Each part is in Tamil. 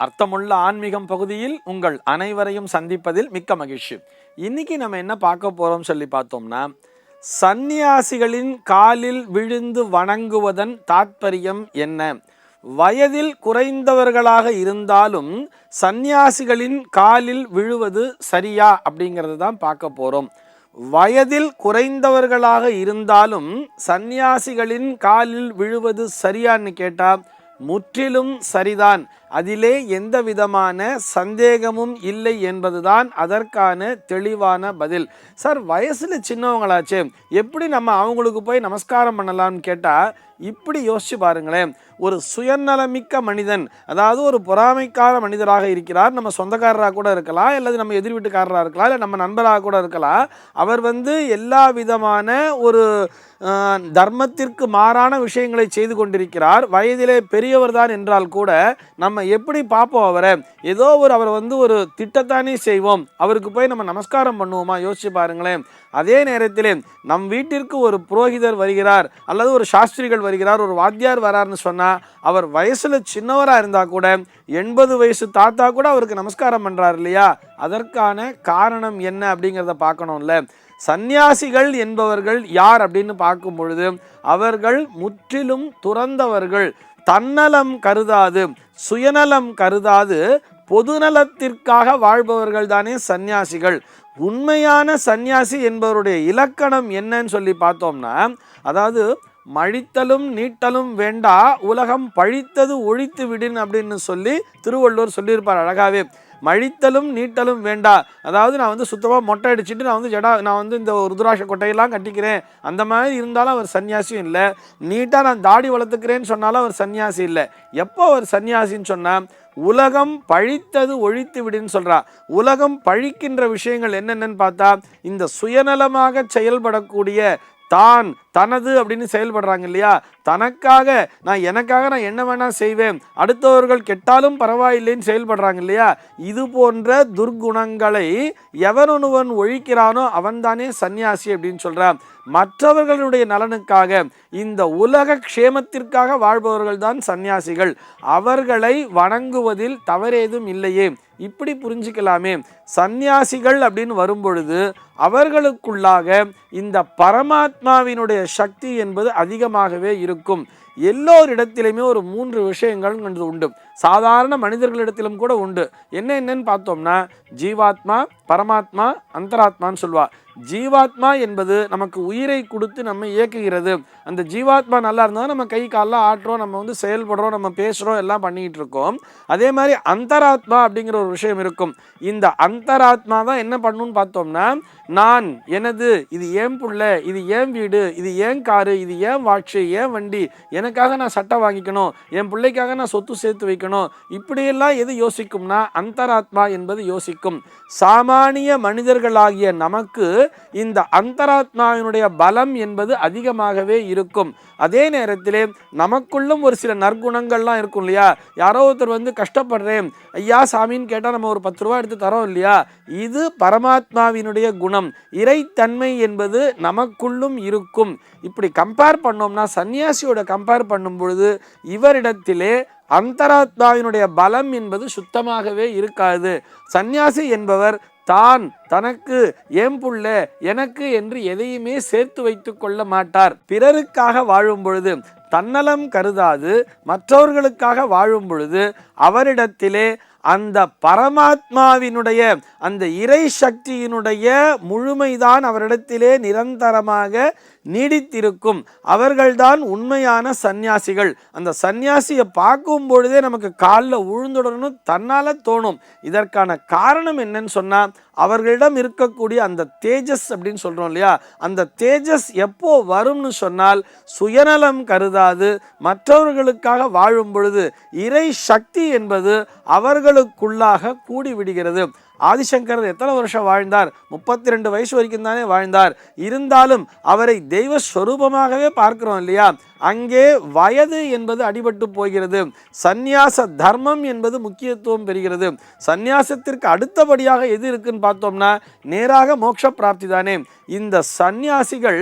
அர்த்தமுள்ள ஆன்மீகம் பகுதியில் உங்கள் அனைவரையும் சந்திப்பதில் மிக்க மகிழ்ச்சி. இன்னைக்கு நம்ம என்ன பார்க்க போறோம் சொல்லி பார்த்தோம்னா சந்நியாசிகளின் காலில் விழுந்து வணங்குவதன் தாற்பயம் என்ன? வயதில் குறைந்தவர்களாக இருந்தாலும் சந்நியாசிகளின் காலில் விழுவது சரியா அப்படிங்கிறது தான் பார்க்க போகிறோம் வயதில் குறைந்தவர்களாக இருந்தாலும் சந்நியாசிகளின் காலில் விழுவது சரியான்னு கேட்டால் முற்றிலும் சரிதான். அதிலே எந்த விதமான சந்தேகமும் இல்லை என்பதுதான் அதற்கான தெளிவான பதில். சார் வயசுல சின்னவங்களாச்சே எப்படி நம்ம அவங்களுக்கு போய் நமஸ்காரம் பண்ணலாம்னு கேட்டால் இப்படி யோசிச்சு பாருங்களேன். ஒரு சுயநலமிக்க மனிதன் அதாவது ஒரு பொறாமைக்கார மனிதராக இருக்கிறார். நம்ம சொந்தக்காரராக கூட இருக்கலாம் அல்லது நம்ம எதிர் வீட்டுக்காரராக இருக்கலாம் இல்லை நம்ம நண்பராக கூட இருக்கலாம். அவர் வந்து எல்லா விதமான ஒரு தர்மத்திற்கு மாறான விஷயங்களை செய்து கொண்டிருக்கிறார். வயதிலே பெரியவர் தான் என்றால் கூட நம்ம எப்படி பார்ப்போம் அவரை? ஏதோ ஒரு அவர் வந்து ஒரு திட்டத்தானே செய்வோம். அவருக்கு போய் நம்ம நமஸ்காரம் பண்ணுவோமா? யோசிச்சு பாருங்களேன். அதே நேரத்திலே நம் வீட்டிற்கு ஒரு புரோகிதர் வருகிறார் அல்லது ஒரு சாஸ்திரிகள் வருகிறார். ஒரு வாத்தியார் வராருன்னு சொன்னால் அவர் வயசுல சின்னவரா இருந்தா கூட எண்பது வயசு தாத்தா கூட அவருக்கு நமஸ்காரம் பண்றாரு இல்லையா? அதற்கான காரணம் என்ன அப்படிங்கிறத பார்க்கணும்ல. சந்நியாசிகள் என்பவர்கள் யார் அப்படின்னு பார்க்கும் பொழுது அவர்கள் முற்றிலும் துறந்தவர்கள். தன்னலம் கருதாது சுயநலம் கருதாது பொதுநலத்திற்காக வாழ்பவர்கள் தானே சந்நியாசிகள். உண்மையான சந்நியாசி என்பவருடைய இலக்கணம் என்னன்னு சொல்லி பார்த்தோம்னா அதாவது மழித்தலும் நீட்டலும் வேண்டா உலகம் பழித்தது ஒழித்து விடின் அப்படின்னு சொல்லி திருவள்ளுவர் சொல்லியிருப்பார் அழகாவே. மழித்தலும் நீட்டலும் வேண்டா. அதாவது நான் வந்து சுத்தமாக மொட்டை அடிச்சுட்டு நான் வந்து ஜடா நான் வந்து இந்த ருத்ராட்ச கொட்டையெல்லாம் கட்டிக்கிறேன். அந்த மாதிரி இருந்தாலும் அவர் சன்னியாசியும் இல்லை. நீட்டாக நான் தாடி வளர்த்துக்கிறேன்னு சொன்னாலும் அவர் சன்னியாசி இல்லை. எப்போ அவர் சன்னியாசின்னு சொன்னால் உலகம் பழித்தது ஒழித்து விடுன்னு சொல்கிறா உலகம் பழிக்கின்ற விஷயங்கள் என்னென்னன்னு பார்த்தா இந்த சுயநலமாக செயல்படக்கூடிய தான் தனது அப்படின்னு செயல்படுறாங்க இல்லையா? தனக்காக நான் எனக்காக நான் என்ன வேணா செய்வேன். அடுத்தவர்கள் கெட்டாலும் பரவாயில்லைன்னு செயல்படுறாங்க இல்லையா? இது போன்ற துர்குணங்களை எவனொருவன் ஒழிக்கிறானோ அவன்தானே சன்னியாசி அப்படின்னு சொல்கிறான் மற்றவர்களுடைய நலனுக்காக இந்த உலக க்ஷேமத்திற்காக வாழ்பவர்கள் தான் சன்னியாசிகள் அவர்களை வணங்குவதில் தவறேதும் இல்லையே. இப்படி புரிஞ்சுக்கலாமே. சந்நியாசிகள் அப்படின்னு வரும்பொழுது அவர்களுக்குள்ளாக இந்த பரமாத்மாவினுடைய சக்தி என்பது அதிகமாகவே இருக்கும். எல்லோரிடத்திலுமே ஒரு மூன்று விஷயங்கள் உண்டு. சாதாரண மனிதர்களிடத்திலும் கூட உண்டு. என்ன என்னன்னு பார்த்தோம்னா ஜீவாத்மா பரமாத்மா அந்தராத்மான்னு சொல்வா ஜீவாத்மா என்பது நமக்கு உயிரை கொடுத்து நம்ம இயக்குகிறது. அந்த ஜீவாத்மா நல்லா இருந்தால் நம்ம கை காலெலாம் ஆட்டுறோம் நம்ம வந்து செயல்படுறோம் நம்ம பேசுகிறோம் எல்லாம் பண்ணிக்கிட்டு இருக்கோம். அதே மாதிரி அந்தராத்மா அப்படிங்கிற ஒரு விஷயம் இருக்கும். இந்த அந்தராத்மா தான் என்ன பண்ணுன்னு பார்த்தோம்னா நான் எனது இது ஏன் புள்ள இது ஏன் வீடு இது ஏன் காரு இது ஏன் வாட்சு ஏன் வண்டி எனக்காக நான் சட்டை வாங்கிக்கணும் என் பிள்ளைக்காக நான் சொத்து சேர்த்து வைக்கணும் இப்படியெல்லாம் எது யோசிக்கும்னா அந்தராத்மா என்பது யோசிக்கும். சாமானிய மனிதர்களாகிய நமக்கு இந்த அந்தராத்மாவினுடைய பலம் என்பது அதிகமாகவே இருக்கும். அதே நேரத்திலே நமக்குள்ளும் ஒரு சில நற்குணங்கள்லாம் இருக்கும் இல்லையா? யாரோ ஒருத்தர் வந்து கஷ்டப்படுறேன். ஐயா சாமின்னு கேட்டால் நம்ம ஒரு பத்து ரூபா எடுத்து தரோம் இல்லையா? இது பரமாத்மாவினுடைய குணம். இறைத்தன்மை என்பது நமக்குள்ளும் இருக்கும். இப்படி கம்பேர் பண்ணோம்னா சன்னியாசியோட கம்பேர் பண்ணும் பொழுது இவரிடத்திலே அந்தராத்மாவினுடைய பலம் என்பது சுத்தமாகவே இருக்காது. சந்நியாசி என்பவர் தான் தனக்கு ஏன் புள்ள எனக்கு என்று எதையுமே சேர்த்து வைத்து கொள்ள மாட்டார். பிறருக்காக வாழும் பொழுது தன்னலம் கருதாது மற்றவர்களுக்காக வாழும் பொழுது அவரிடத்திலே அந்த பரமாத்மாவினுடைய அந்த இறை சக்தியினுடைய முழுமைதான் அவரிடத்திலே நிரந்தரமாக நீடித்திருக்கும். அவர்கள்தான் உண்மையான சந்நியாசிகள். அந்த சந்நியாசியை பார்க்கும் பொழுதே நமக்கு காலில் உழுந்துடணும்னு தன்னால் தோணும். இதற்கான காரணம் என்னன்னு சொன்னால் அவர்களிடம் இருக்கக்கூடிய அந்த தேஜஸ் அப்படின்னு சொல்கிறோம் இல்லையா? அந்த தேஜஸ் எப்போ வரும்னு சொன்னால் சுயநலம் கருதாது மற்றவர்களுக்காக வாழும் பொழுது இறை சக்தி என்பது அவர்களுக்குள்ளாக கூடிவிடுகிறது. ஆதிசங்கரர் எத்தனை வருஷம் வாழ்ந்தார்? முப்பத்தி ரெண்டு வயசு வரைக்கும் தானே வாழ்ந்தார். இருந்தாலும் அவரை தெய்வ ஸ்வரூபமாகவே பார்க்கிறோம் இல்லையா? அங்கே வயது என்பது அடிபட்டு போகிறது. சந்நியாச தர்மம் என்பது முக்கியத்துவம் பெறுகிறது. சந்நியாசத்திற்கு அடுத்தபடியாக எது இருக்குன்னு பார்த்தோம்னா நேராக மோட்ச பிராப்தி தானே. இந்த சந்நியாசிகள்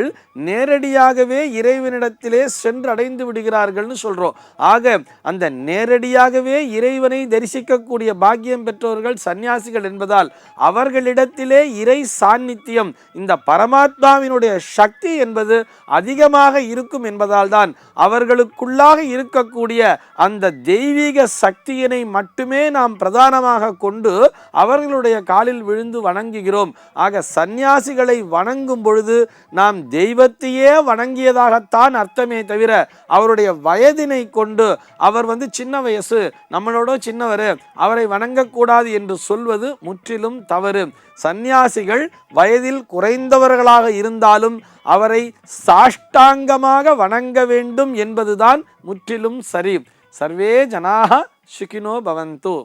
நேரடியாகவே இறைவனிடத்திலே சென்றடைந்து விடுகிறார்கள்னு சொல்கிறோம் ஆக அந்த நேரடியாகவே இறைவனை தரிசிக்கக்கூடிய பாக்கியம் பெற்றவர்கள் சந்நியாசிகள் என்பதால் அவர்களிடத்திலே இறை சாநித்தியம் இந்த பரமாத்மாவினுடைய சக்தி என்பது அதிகமாக இருக்கும் என்பதால் தான் அவர்களுக்குள்ளாக இருக்கக்கூடிய அந்த தெய்வீக சக்தியினை மட்டுமே நாம் பிரதானமாக கொண்டு அவர்களுடைய காலில் விழுந்து வணங்குகிறோம். ஆக சந்நியாசிகளை வணங்கும் பொழுது நாம் தெய்வத்தையே வணங்கியதாகத்தான் அர்த்தமே தவிர அவருடைய வயதினை கொண்டு அவர் வந்து சின்ன வயசு நம்மளோட சின்னவர் அவரை வணங்கக்கூடாது என்று சொல்வது முற்றிலும் தவறு. சந்நியாசிகள் வயதில் குறைந்தவர்களாக இருந்தாலும் அவரை சாஷ்டாங்கமாக வணங்க வேண்டும் என்பதுதான் முற்றிலும் சரி. சர்வே ஜனாக சுகினோ பவந்து.